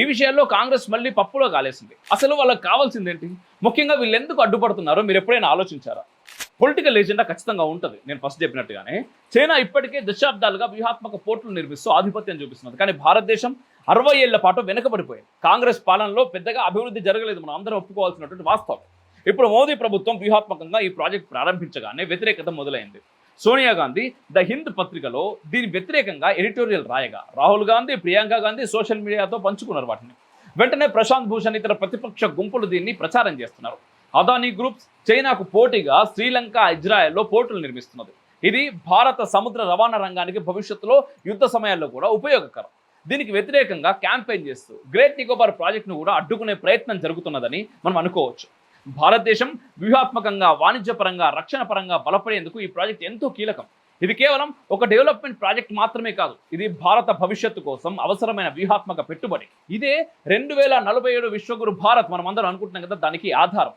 ఈ విషయాల్లో కాంగ్రెస్ మళ్ళీ పప్పులో కాలేసింది. అసలు వాళ్ళకి కావాల్సింది ఏంటి ముఖ్యంగా వీళ్ళు ఎందుకు అడ్డుపడుతున్నారో మీరు ఎప్పుడైనా ఆలోచించారా? పొలిటికల్ ఏజెండా ఖచ్చితంగా ఉంటుంది. నేను ఫస్ట్ చెప్పినట్టుగానే. చైనా ఇప్పటికే దశాబ్దాలుగా వ్యూహాత్మక పోర్టులు నిర్మిస్తూ ఆధిపత్యం చూపిస్తున్నది. కానీ భారతదేశం అరవై ఏళ్ళ పాటు వెనుకబడిపోయింది. కాంగ్రెస్ పాలనలో పెద్దగా అభివృద్ధి జరగలేదు మనం అందరం ఒప్పుకోవాల్సినటువంటి వాస్తవం. ఇప్పుడు మోదీ ప్రభుత్వం వ్యూహాత్మకంగా ఈ ప్రాజెక్ట్ ప్రారంభించగానే వ్యతిరేకత మొదలైంది. సోనియా గాంధీ ద హింద్ పత్రికలో దీని వ్యతిరేకంగా ఎడిటోరియల్ రాయగా. రాహుల్ గాంధీ ప్రియాంక గాంధీ సోషల్ మీడియాతో పంచుకున్నారు వాటిని. వెంటనే ప్రశాంత్ భూషణ్ ఇతర ప్రతిపక్ష గుంపులు దీన్ని ప్రచారం చేస్తున్నారు. అదానీ గ్రూప్స్ చైనాకు పోటీగా శ్రీలంక ఇజ్రాయెల్లో పోర్టులు నిర్మిస్తున్నది. ఇది భారత సముద్ర రవాణా రంగానికి భవిష్యత్తులో యుద్ధ సమయాల్లో కూడా ఉపయోగకరం. దీనికి వ్యతిరేకంగా క్యాంపెయిన్ చేస్తూ గ్రేట్ నికోబార్ ప్రాజెక్టును కూడా అడ్డుకునే ప్రయత్నం జరుగుతున్నదని మనం అనుకోవచ్చు. భారతదేశం వ్యూహాత్మకంగా వాణిజ్యపరంగా రక్షణ పరంగా బలపడేందుకు ఈ ప్రాజెక్ట్ ఎంతో కీలకం. ఇది కేవలం ఒక డెవలప్మెంట్ ప్రాజెక్ట్ మాత్రమే కాదు ఇది భారత భవిష్యత్తు కోసం అవసరమైన వ్యూహాత్మక పెట్టుబడి. ఇదే రెండు వేల నలభై ఏడు విశ్వగురు భారత్ మనం అందరం అనుకుంటున్నాం కదా దానికి ఆధారం.